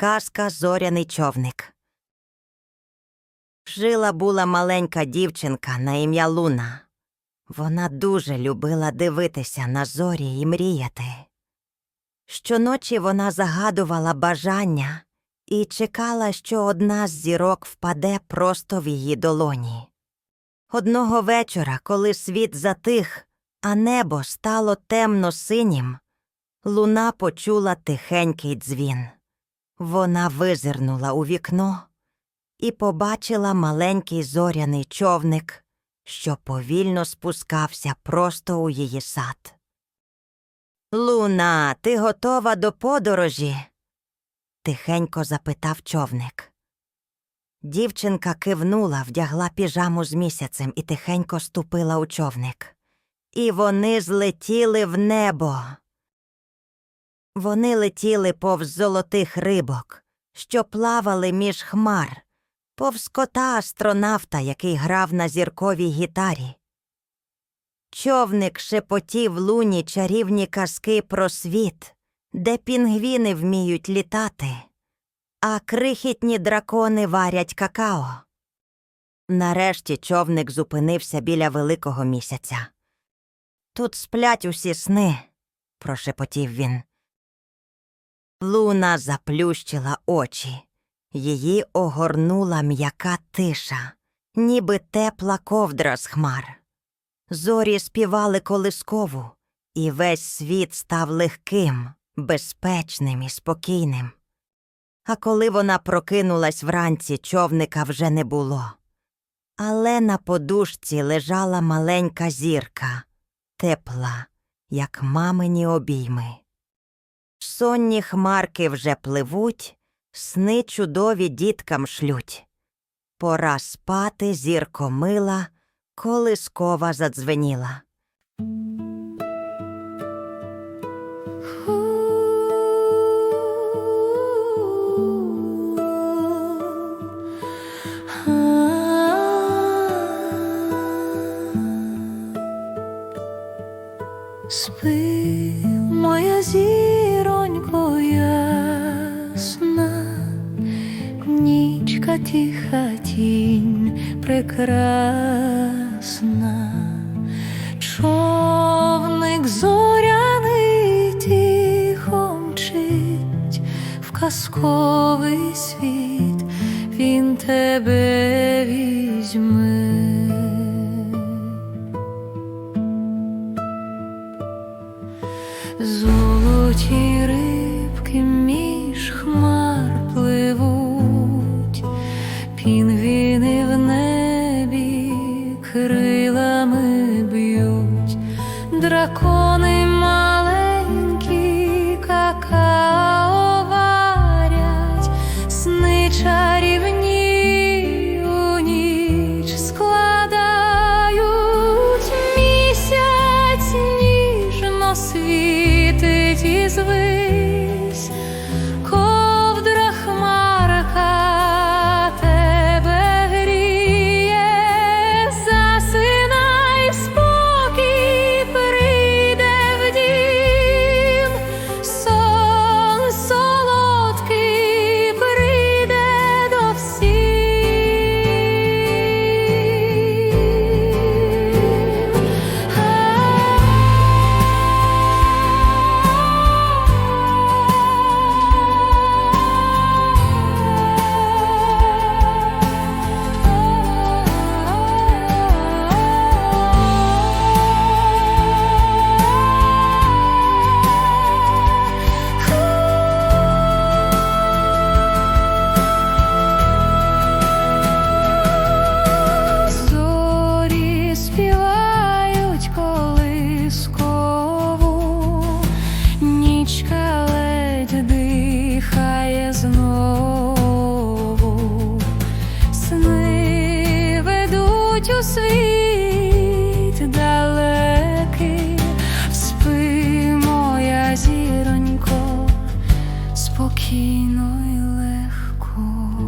Казка Зоряний човник. Жила була маленька дівчинка на ім'я Луна. Вона дуже любила дивитися на зорі і мріяти. Щоночі вона загадувала бажання і чекала, що одна з зірок впаде просто в її долоні. Одного вечора, коли світ затих, а небо стало темно синім, луна почула тихенький дзвін. Вона визирнула у вікно і побачила маленький зоряний човник, що повільно спускався просто у її сад. Луна, ти готова до подорожі? тихенько запитав човник. Дівчинка кивнула, вдягла піжаму з місяцем і тихенько ступила у човник. І вони злетіли в небо. Вони летіли повз золотих рибок, що плавали між хмар, повз кота астронавта, який грав на зірковій гітарі. Човник шепотів луні чарівні казки про світ, де пінгвіни вміють літати, а крихітні дракони варять какао. Нарешті човник зупинився біля великого місяця. Тут сплять усі сни, прошепотів він. Луна заплющила очі. Її огорнула м'яка тиша, ніби тепла ковдра з хмар. Зорі співали колискову, і весь світ став легким, безпечним і спокійним. А коли вона прокинулась вранці, човника вже не було. Але на подушці лежала маленька зірка, тепла, як мамині обійми. Сонні хмарки вже пливуть, сни чудові діткам шлють. Пора спати, зірко мила, колискова задзвеніла. Спи, моя зіронько ясна, нічка тиха тінь прекрасна, човник зоряний тихо мчить в казковий світ, він тебе візьме. дракони. летять у світ далекий, спи, моя зіронько, спокійно й легко.